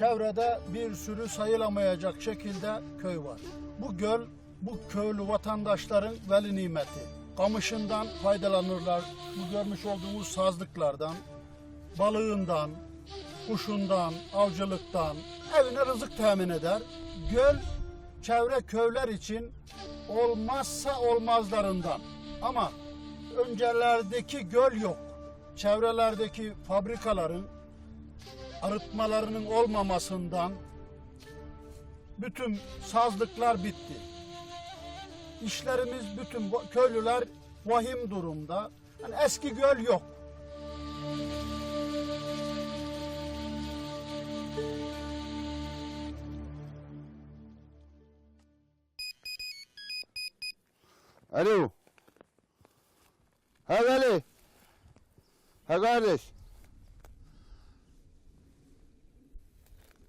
Çevrede bir sürü sayılamayacak şekilde köy var. Bu göl bu köylü vatandaşların veli nimeti. Kamışından faydalanırlar. Bu görmüş olduğumuz sazlıklardan, balığından, kuşundan, avcılıktan evine rızık temin eder. Göl çevre köyler için olmazsa olmazlarından. Ama öncelerdeki göl yok. Çevrelerdeki fabrikaların arıtmalarının olmamasından bütün sazlıklar bitti. İşlerimiz bütün köylüler vahim durumda. Yani eski göl yok. Alo. Ha Veli. Ha kardeş.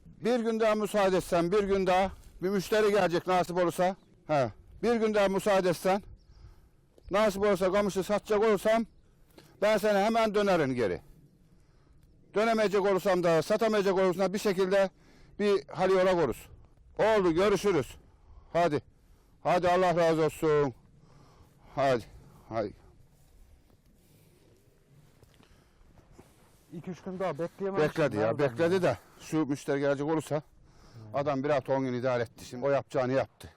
Bir gün daha müsaade etsen, bir gün daha bir müşteri gelecek nasip olursa. He. Bir gün daha müsaade etsen. Nasip olursa kamışı satacak olursam ben sana hemen dönerim geri. Dönemeyecek olursam da satamayacak olursam bir şekilde bir hal yola koruz. Oldu görüşürüz. Hadi. Hadi Allah razı olsun. Hadi. Hadi. 2-3 gün daha bekleyemem. Bekledi ya bekledi de şu müşteri gelecek olursa adam bir hafta on gün idare etti. Şimdi o yapacağını yaptı.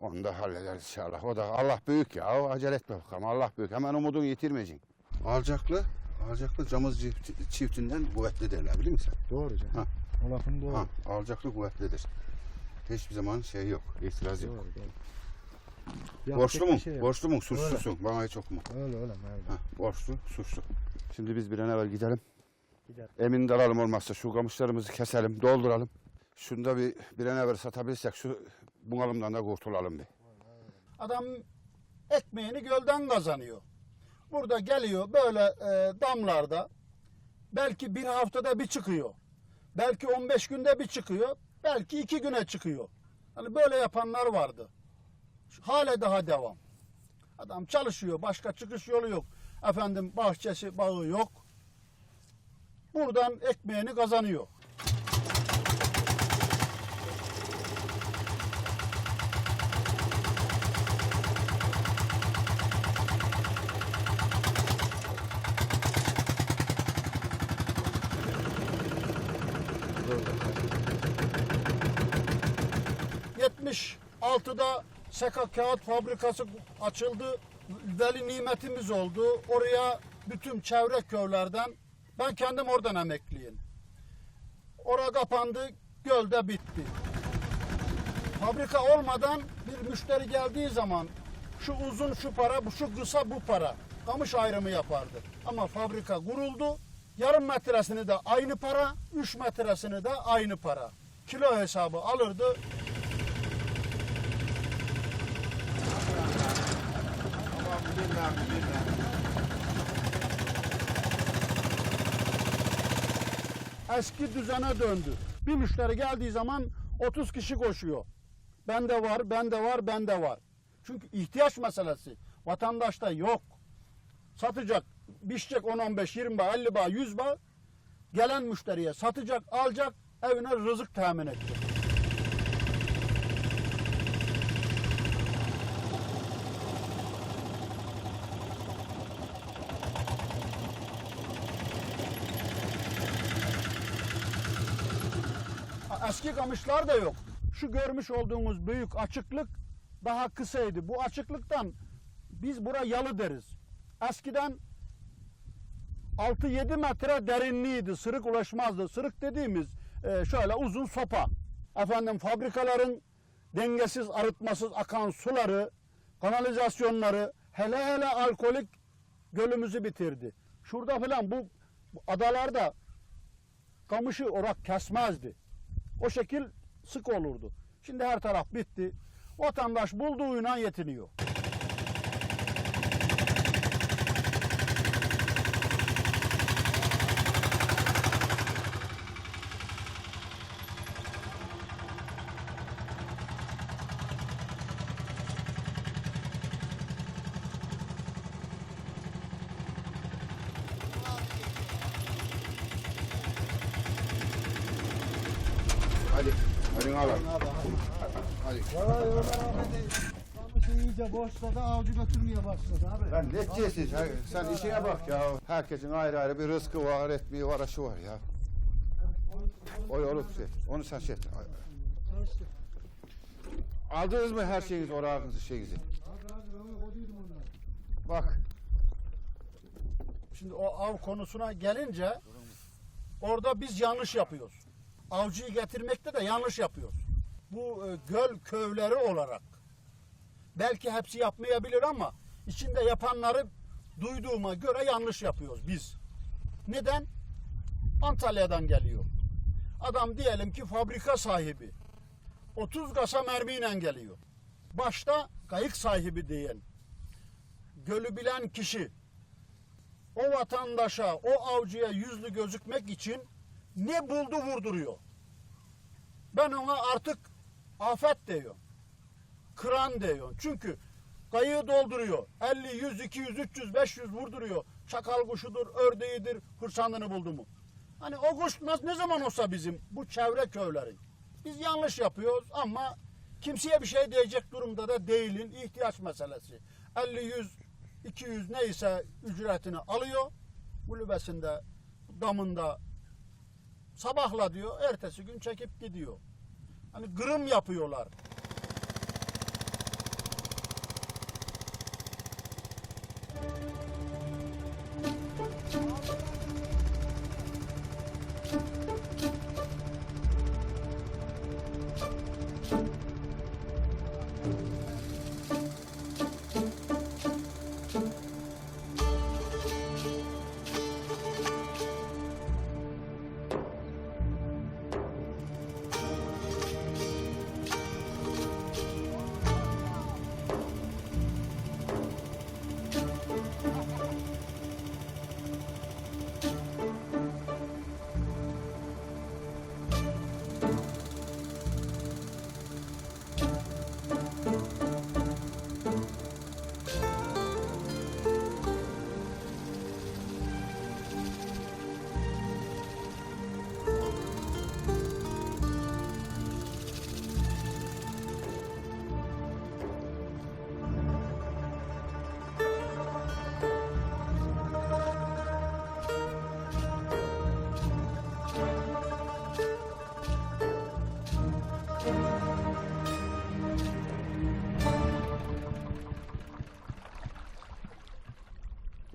Onu da hallederiz inşallah. O da Allah büyük ya. O acele etme bakalım. Allah büyük. Hemen umudunu yitirmeyeceksin. Alacaklı, alacaklı camız çift- çiftinden kuvvetli derler biliyor musun? Doğru canım. Ha. O lafın doğru. Ha, alacaklı kuvvetlidir. Hiçbir zaman şey yok. İtiraz yok. Doğru, doğru. Yapacak Borçlu bir mu? şey yok. Borçlu mu? Suçlusun. Bana hiç okuma. Öyle öyle. öyle. Ha, borçlu, suçlu. Şimdi biz bir an evvel gidelim. Gider. Emin de alalım olmazsa şu kamışlarımızı keselim, dolduralım. Şunu da bir, bir an evvel satabilirsek şu bunalımdan da kurtulalım bir. Adam ekmeğini gölden kazanıyor. Burada geliyor böyle e, damlarda belki bir haftada bir çıkıyor. Belki 15 günde bir çıkıyor. Belki iki güne çıkıyor. Hani böyle yapanlar vardı. Hala daha devam. Adam çalışıyor. Başka çıkış yolu yok. Efendim bahçesi, bağı yok. Buradan ekmeğini kazanıyor. Seka Kağıt Fabrikası açıldı. Veli nimetimiz oldu. Oraya bütün çevre köylerden ben kendim oradan emekliyim. Orada kapandı, gölde bitti. Fabrika olmadan bir müşteri geldiği zaman şu uzun şu para, bu şu kısa bu para. Kamış ayrımı yapardı. Ama fabrika kuruldu. Yarım metresini de aynı para, üç metresini de aynı para. Kilo hesabı alırdı. Eski düzene döndü. Bir müşteri geldiği zaman 30 kişi koşuyor. Bende var, bende var, bende var. Çünkü ihtiyaç meselesi. Vatandaşta yok. Satacak, biçecek 10-15, 20 bağ, 50 bağ, 100 bağ. Gelen müşteriye satacak, alacak, evine rızık temin edecek. Eski kamışlar da yok. Şu görmüş olduğumuz büyük açıklık daha kısaydı. Bu açıklıktan biz bura yalı deriz. Eskiden 6-7 metre derinliğiydi. Sırık ulaşmazdı. Sırık dediğimiz e, şöyle uzun sopa. Efendim fabrikaların dengesiz arıtmasız akan suları, kanalizasyonları hele hele alkolik gölümüzü bitirdi. Şurada falan bu bu adalarda kamışı orak kesmezdi. O şekil sık olurdu. Şimdi her taraf bitti. Vatandaş bulduğuyla yetiniyor. Hadi. Hadi al. Hadi. Vay Ömer abi de iyice boşladı avcı götürmeye başladı abi. Lan ne? Ha, Sen işine bak ya. Herkesin ayrı ayrı bir rızkı var, etmeyi var, aşı var ya. Oy oğlum şey. Onu sen şey et. Aldınız mı her şeyinizi, orağınızı, şeyinizi? Bak. Şimdi o av konusuna gelince orada biz yanlış yapıyoruz. Avcıyı getirmekte de yanlış yapıyoruz. Bu e, göl köyleri olarak belki hepsi yapmayabilir ama içinde yapanları duyduğuma göre yanlış yapıyoruz biz. Neden? Antalya'dan geliyor. Adam diyelim ki fabrika sahibi. 30 kasa mermiyle geliyor. Başta kayık sahibi diyen, gölü bilen kişi o vatandaşa, o avcıya yüzlü gözükmek için ne buldu vurduruyor. Ben ona artık afet diyor. Kıran diyor. Çünkü kayığı dolduruyor. 50, 100, 200, 300, 500 vurduruyor. Çakal kuşudur, ördeğidir, hırsandını buldu mu? Hani o kuş ne, zaman olsa bizim bu çevre köyleri. Biz yanlış yapıyoruz ama kimseye bir şey diyecek durumda da değilin. ihtiyaç meselesi. 50, 100, 200 neyse ücretini alıyor. Kulübesinde, damında sabahla diyor, ertesi gün çekip gidiyor. Hani gırım yapıyorlar.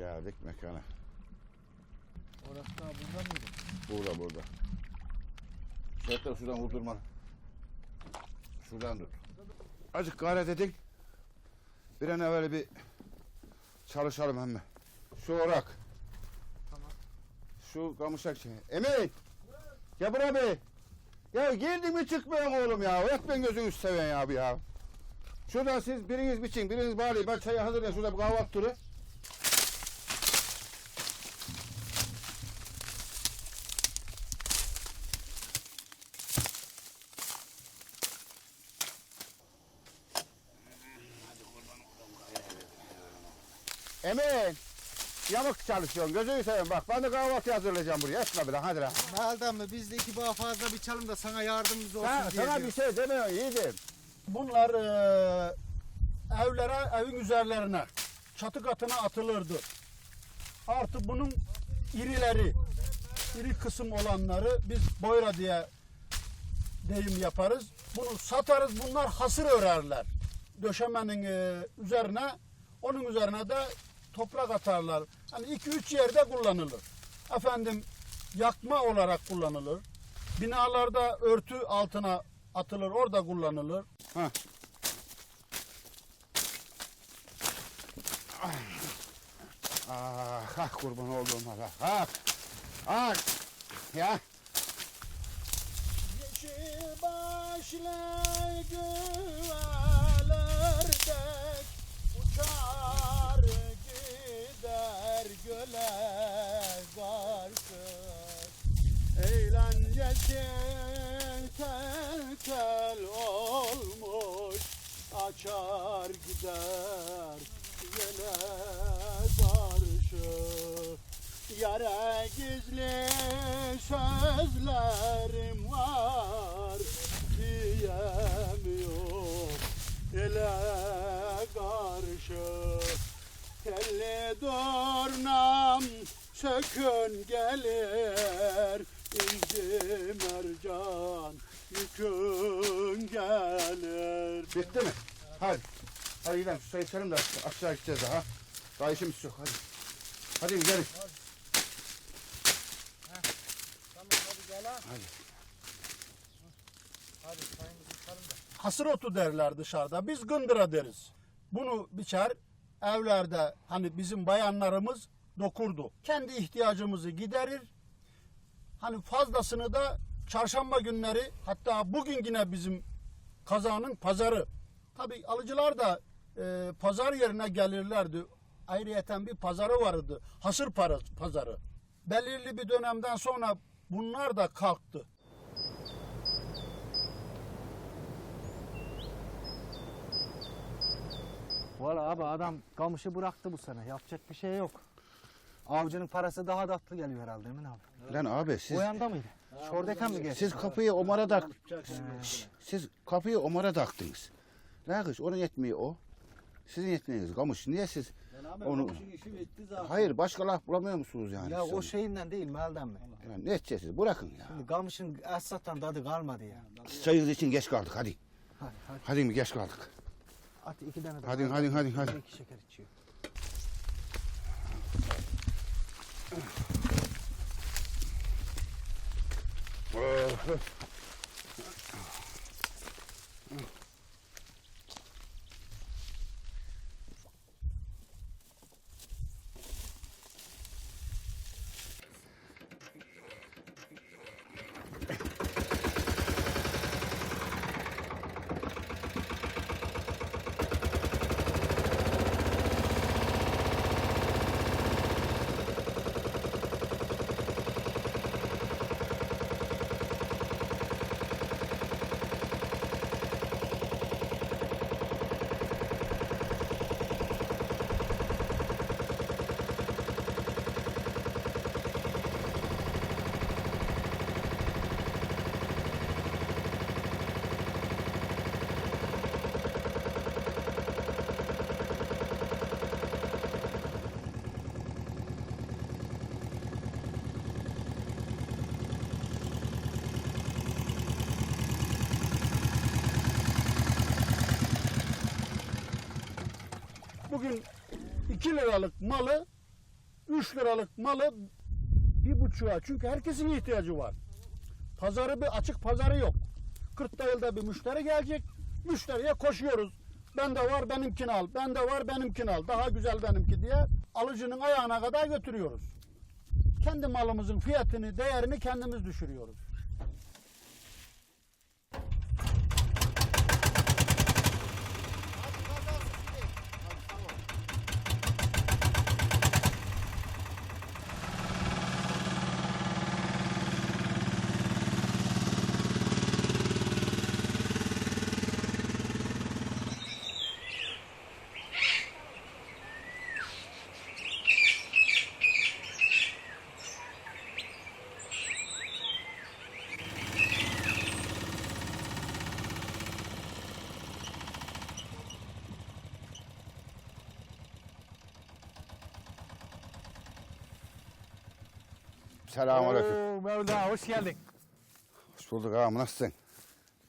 Geldik mekana. Orası da burada mıydı? Burada burada. Şöyle şuradan vurdurma. Şuradan tut. Azıcık gayret edin. Bir an evvel bir çalışalım hemen. Şu orak. Tamam. Şu kamışak şey. Emin. Gel buraya bir. Ya girdin mi çıkmıyorsun oğlum ya. Etmen gözünü seven ya abi ya. Şuradan siz biriniz biçin, biriniz bağlayın. Ben çayı hazırlayayım. Şurada bir kahvaltı turu. Emin. Yamuk çalışıyorsun. Gözünü seveyim bak. Ben de kahvaltı hazırlayacağım buraya. Etme bile hadi lan. Meltem mi biz de iki bağ fazla bir çalım da sana yardımımız olsun Ha, diye. sana diyor. bir şey demiyorum yiğidim. Bunlar eee, evlere, evin üzerlerine, çatı katına atılırdı. Artı bunun irileri, iri kısım olanları biz boyra diye deyim yaparız. Bunu satarız, bunlar hasır örerler. Döşemenin eee, üzerine, onun üzerine de toprak atarlar. Hani iki üç yerde kullanılır. Efendim yakma olarak kullanılır. Binalarda örtü altına atılır, orada kullanılır. Ha. Ah, ah kurban olduğum Allah. Ah, ah. Ya. Yeşil başlı güvelerdek Zeytin tel tel olmuş Açar gider yele darışı Yara gizli sözlerim var Diyemiyor ele karşı. Telli dornam sökün gelir İnci mercan yükün gelir Bitti mi? Hadi. Hadi gidelim su içelim de aşağı gideceğiz daha. Daha işimiz yok hadi. Hadi gidelim. Tamam hadi gel ha. Hadi. Hadi. Hasır otu derler dışarıda. Biz gındıra deriz. Bunu biçer evlerde hani bizim bayanlarımız dokurdu. Kendi ihtiyacımızı giderir. Hani fazlasını da çarşamba günleri hatta bugün yine bizim kazanın pazarı. Tabi alıcılar da e, pazar yerine gelirlerdi. Ayrıyeten bir pazarı vardı. Hasır para, pazarı. Belirli bir dönemden sonra bunlar da kalktı. Valla abi adam kamışı bıraktı bu sene. Yapacak bir şey yok. Avcının parası daha tatlı geliyor herhalde Emin abi. Lan abi siz O yanda mıydı? Şoradayken mi geçti? siz kapıyı Omar'a tak. Şş, siz kapıyı Omar'a taktınız. La kız onun yetmiyor o. Sizin yetmeyiniz kamış. Niye siz onu Hayır başka laf bulamıyor musunuz yani? Ya o onu? şeyinden değil melden mi? Ya ne edeceğiz siz? Bırakın ya. Şimdi kamışın esnaftan tadı kalmadı ya. Çayınız için geç kaldık hadi. Hadi hadi. Hadi mi geç kaldık. At iki tane de. Hadi, hadi, hadi, hadi. İki şeker içiyor. 와. Bugün 2 liralık malı 3 liralık malı bir buçuğa çünkü herkesin ihtiyacı var. Pazarı bir açık pazarı yok. 40 yılda bir müşteri gelecek. Müşteriye koşuyoruz. Bende var benimkini al. Bende var benimkini al. Daha güzel benimki diye alıcının ayağına kadar götürüyoruz. Kendi malımızın fiyatını, değerini kendimiz düşürüyoruz. Selamünaleyküm. Oo, Mevla hoş geldin. Hoş bulduk ağam nasılsın?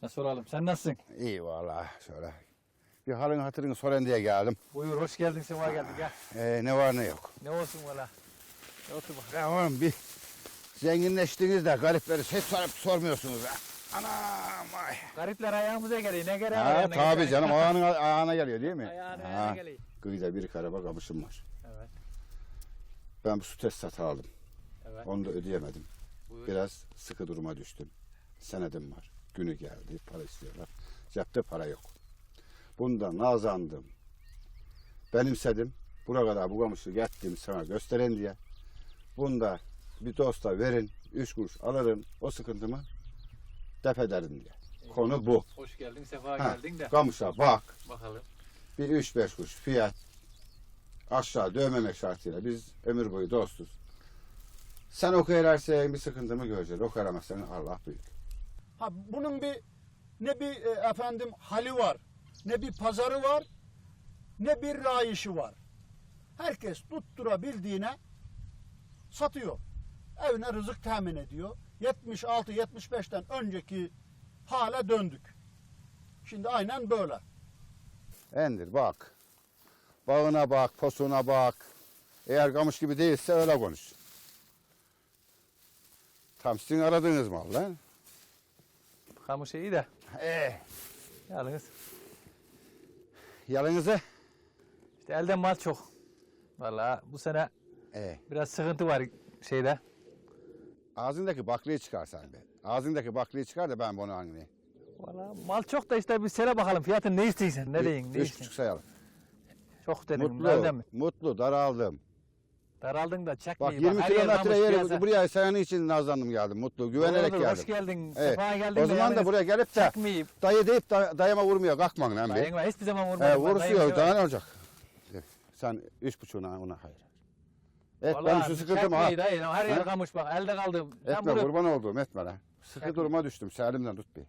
Nasıl soralım sen nasılsın? İyi vallahi şöyle. Bir halin hatırını soran diye geldim. Buyur hoş geldin sefa geldin gel. Ee, ne var ne yok. Ne olsun valla. E, Otur bak. Ya oğlum bir zenginleştiniz de garipleri hiç sorup sormuyorsunuz ha. Anam ay. Garipler ayağımıza geliyor ne gereği var Ha, ayağına tabii geliyor? canım ayağına, ayağına geliyor değil mi? Ayağına, Ha, ayağına geliyor. Kıyıda bir karaba kamışım var. Evet. Ben bu su tesisatı aldım. Evet. Onu da ödeyemedim. Buyur. Biraz sıkı duruma düştüm. Senedim var. Günü geldi. Para istiyorlar. Cepte para yok. Bundan nazandım. Benimsedim. Buraya kadar bu kamışı gettim sana gösteren diye. Bunda bir dosta verin. Üç kuruş alırım. O sıkıntımı def ederim diye. Konu bu. Hoş geldin sefa Ha, geldin de. Kamışa bak. Bakalım. Bir üç beş kuruş fiyat. Aşağı dövmemek şartıyla. Biz ömür boyu dostuz. Sen okuyarsan bir sıkıntımı göreceksin. Okuyaramazsan Allah büyük. Ha bunun bir ne bir e, efendim hali var. ne bir pazarı var, ne bir rayişi var. Herkes tutturabildiğine satıyor. Evine rızık temin ediyor. 76-75'ten önceki hale döndük. Şimdi aynen böyle. Endir bak. Bağına bak, posuna bak. Eğer kamış gibi değilse öyle konuş. Tam sizin aradığınız mal lan. Kamış iyi de. Eh. Yalnız Yalınızı. işte elden mal çok. Vallahi bu sene Eh. biraz sıkıntı var şeyde. Ağzındaki baklıyı çıkar sen be. Ağzındaki baklıyı çıkar da ben bunu anlayayım. Vallahi mal çok da işte bir sene bakalım fiyatın ne istiyorsun ne deyin ne Üç istiyorsun. buçuk sayalım. Çok dedim Mutlu, elden mi? mutlu, daraldım. Daraldın da Bak çekmeyi. 20 her yer kilometre yeri piyasa. buraya senin için nazlandım geldim. Mutlu, güvenerek Doğrudur, Hoş geldim. geldin. Evet. Sefa geldin. O zaman da buraya gelip de çekmeyip. dayı deyip da, dayıma vurmuyor. Kalkman lan be. Dayınma hiçbir zaman vurmadım. He, ben, dayım daha ne olacak? Sen üç buçuğuna ona hayır. Et benim Vallahi şu sıkıntım ha. çekmeyi dayı, her yer Ha? kamış bak elde kaldım. Sen Etme bunu, kurban olduğum etme lan. Sıkı duruma düştüm. Selimden tut bir.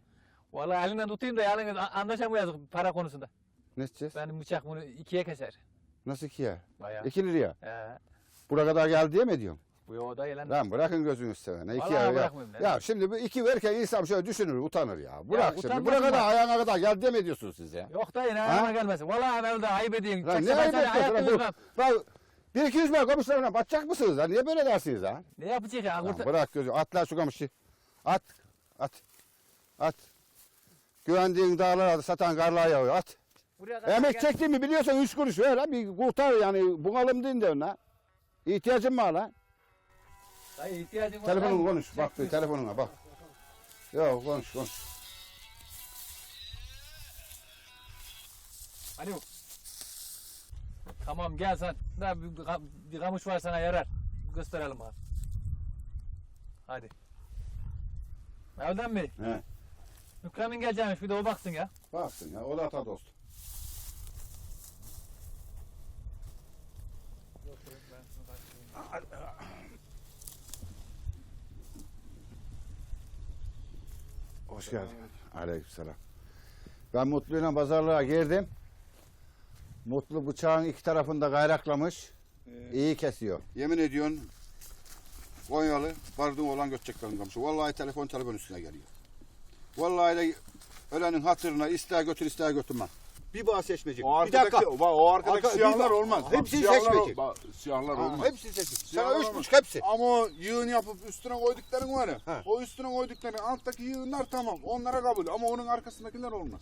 Vallahi elinden tutayım da a- anlaşamayız para konusunda. Ne edeceğiz? Benim bıçak bunu ikiye keser. Nasıl ki ya? Bayağı. İki liraya. He. Buraya kadar geldi diye mi diyorsun? Bu yol dayı lan. Bırakın gözünüzü sevene. İki Vallahi ya, ya. şimdi bu iki verirken insan şöyle düşünür, utanır ya. Bırak şimdi. utanmasın Buraya kadar bak. ayağına kadar geldi diye mi diyorsunuz siz ya? Yok dayı ne anlama gelmesin. Vallahi ben de ayıp edeyim. Lan Çekse ne ben ayıp hayatta lan? Lan bir iki yüz metre kamışlarına batacak mısınız lan? Niye böyle dersiniz ha? Ne yapacak ya? Lan Kurtar- bırak gözü. At lan şu kamışı. At. At. At. Güvendiğin dağlara satan karlığa yağıyor. At. Buraya kadar Emek gel- çektiğimi biliyorsan üç kuruş ver lan. Bir kurtar yani bunalım deyin de ona. İhtiyacın var lan. Dayı ihtiyacın var. Telefonunu lan. konuş. Bak bir telefonuna bak. Yok konuş konuş. Alo. Tamam gel sen. Ne bir, bir, bir kamış var sana yarar. Gösterelim abi. Hadi. Evden mi? He. Mükremin geleceğimiş bir de o baksın ya. Baksın ya o da ata dost. Hoş geldin. Aleykümselam. Ben Mutlu'yla pazarlığa girdim. Mutlu bıçağın iki tarafında gayraklamış. İyi kesiyor. Yemin ediyorsun Konyalı bardın olan göteceklerin kamışı. Vallahi telefon telefon üstüne geliyor. Vallahi de ölenin hatırına ister götür ister götürmem. Bir bağ seçmeyecek. O bir dakika. bak, o arkadaki Arka- siyahlar bak- olmaz. Hepsini Siyahlar seçmeyecek. Siyahlar Ha, olmaz. hepsini seçecek. Sana üç buçuk hepsi. Ama o yığın yapıp üstüne koydukların var ya. He. O üstüne koydukların alttaki yığınlar tamam. Onlara kabul. Ama onun arkasındakiler olmaz.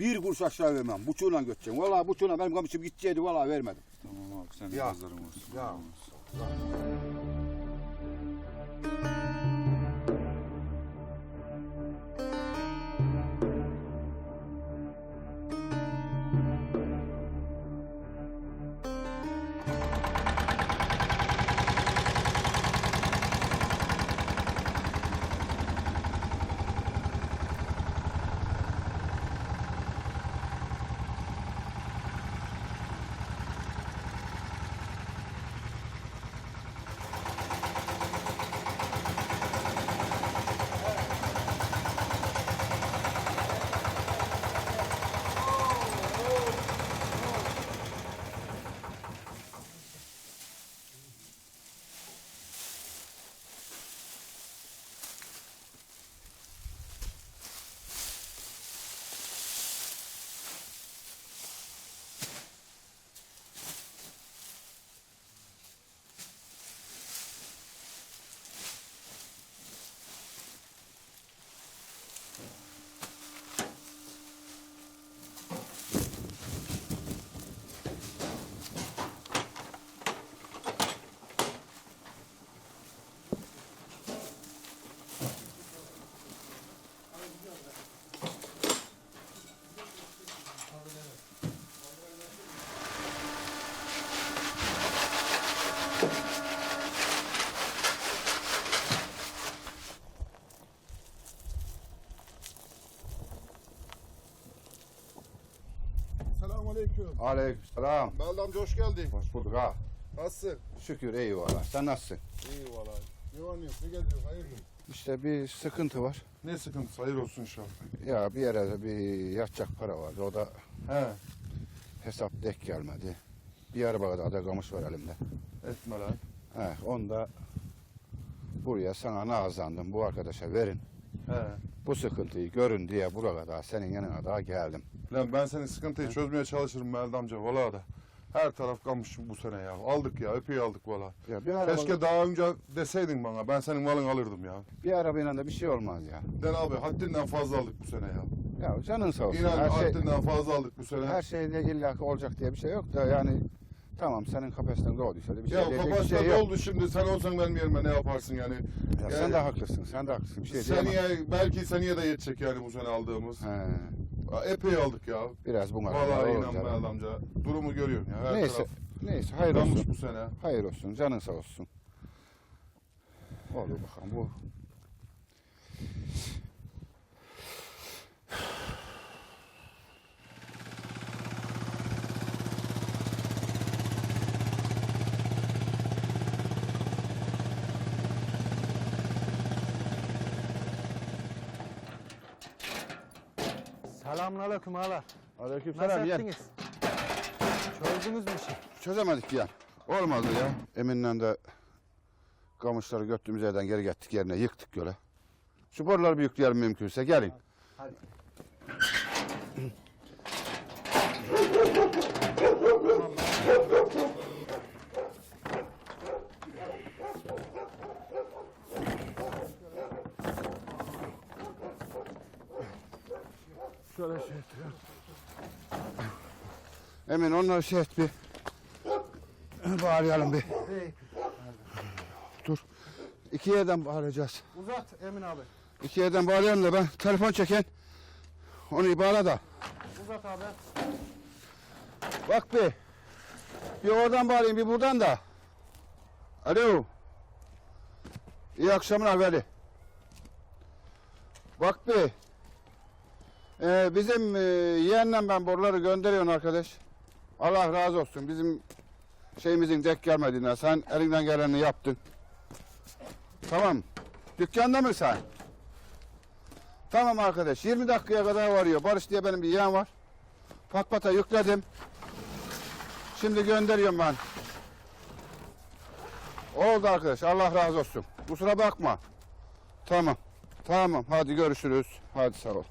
Bir kuruş aşağı vermem. Buçuğuyla götüreceğim. Vallahi buçuğuyla benim kamışım gideceğiydi. Vallahi vermedim. Tamam abi sen Ya. pazarın olsun. Ya. Selamun aleyküm. Aleykümselam. Beldi amca hoş geldin. Hoş bulduk ha. Nasılsın? Şükür eyvallah. Sen nasılsın? İyi valla. Ne var ne yok? Ne geziyor? Hayırdır? İşte bir sıkıntı var. Ne sıkıntısı hayır olsun inşallah. Ya bir yere bir yatacak para vardı. O da He. hesap dek gelmedi. Bir araba kadar da kamış var elimde. Etme lan. He, onu da buraya sana nazlandım. Bu arkadaşa verin. He. Bu sıkıntıyı görün diye buraya kadar senin yanına daha geldim. Lan ben senin sıkıntıyı çözmeye çalışırım Mehmet amca valla da. Her taraf kamış bu sene ya. Aldık ya epey aldık valla. Ya bir araba, Keşke daha önce deseydin bana ben senin malını alırdım ya. bir arabayla da bir şey olmaz ya. Den abi haddinden fazla aldık bu sene ya. Ya canın sağ olsun. İnan her şey, haddinden fazla aldık bu sene. her şeyde illa ki olacak diye bir şey yok da yani tamam senin kapasiten doğduysa da bir şey ya diyecek bir şey yok. oldu şimdi sen olsan benim yerime ne yaparsın yani. Ya sen de haklısın. Sen de haklısın. Bir şey diyemem. seneye belki seneye de yetecek yani bu sene aldığımız. He, Ya, epey aldık ya. biraz buna Vallahi olur inan canım. Mehmet amca. Durumu görüyorsun ya. Her Neyse. Neyse hayır olsun. bu sene. Hayır olsun. Canın sağ olsun. Olur bakalım bu. Selamünaleyküm ağalar. Aleykümselam Nasıl yeğen. ettiniz? Çözdünüz mü işi? Çözemedik ya. Olmadı ya. Eminle de kamışları götürdüğümüz yerden geri gittik yerine yıktık göle. Şu boruları bir yükleyelim mümkünse gelin. Hadi. Şöyle şey Emin onları şey et bir. Bağlayalım bir. Dur. İki yerden bağlayacağız. uzat Emin abi. İki yerden bağlayalım da ben telefon çeken. Onu bağla da. Uzat abi. Bak bir. Bir oradan bağlayayım bir buradan da. Alo. İyi akşamlar Veli. Bak bir. Ee, bizim e, yeğenle ben boruları gönderiyorum arkadaş. Allah razı olsun. Bizim şeyimizin dek gelmediğinden sen elinden geleni yaptın. Tamam. Dükkanda mı sen? Tamam arkadaş. 20 dakikaya kadar varıyor. Barış diye benim bir yeğen var. Patpata yükledim. Şimdi gönderiyorum ben. Oldu arkadaş. Allah razı olsun. Kusura bakma. Tamam. Tamam. Hadi görüşürüz. Hadi sağ ol.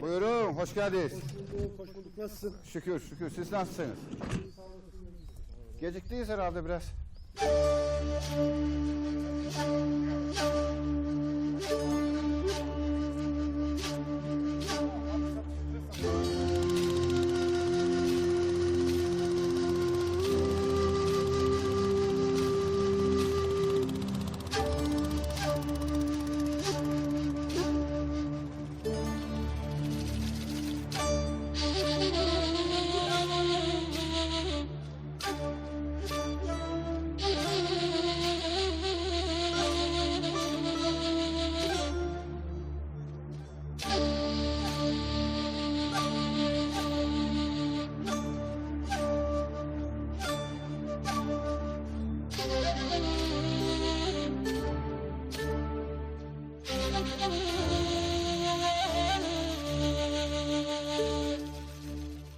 Buyurun. Hoş geldiniz. Hoş bulduk. Nasılsın? Şükür şükür. Siz nasılsınız? Geciktiyiz herhalde biraz.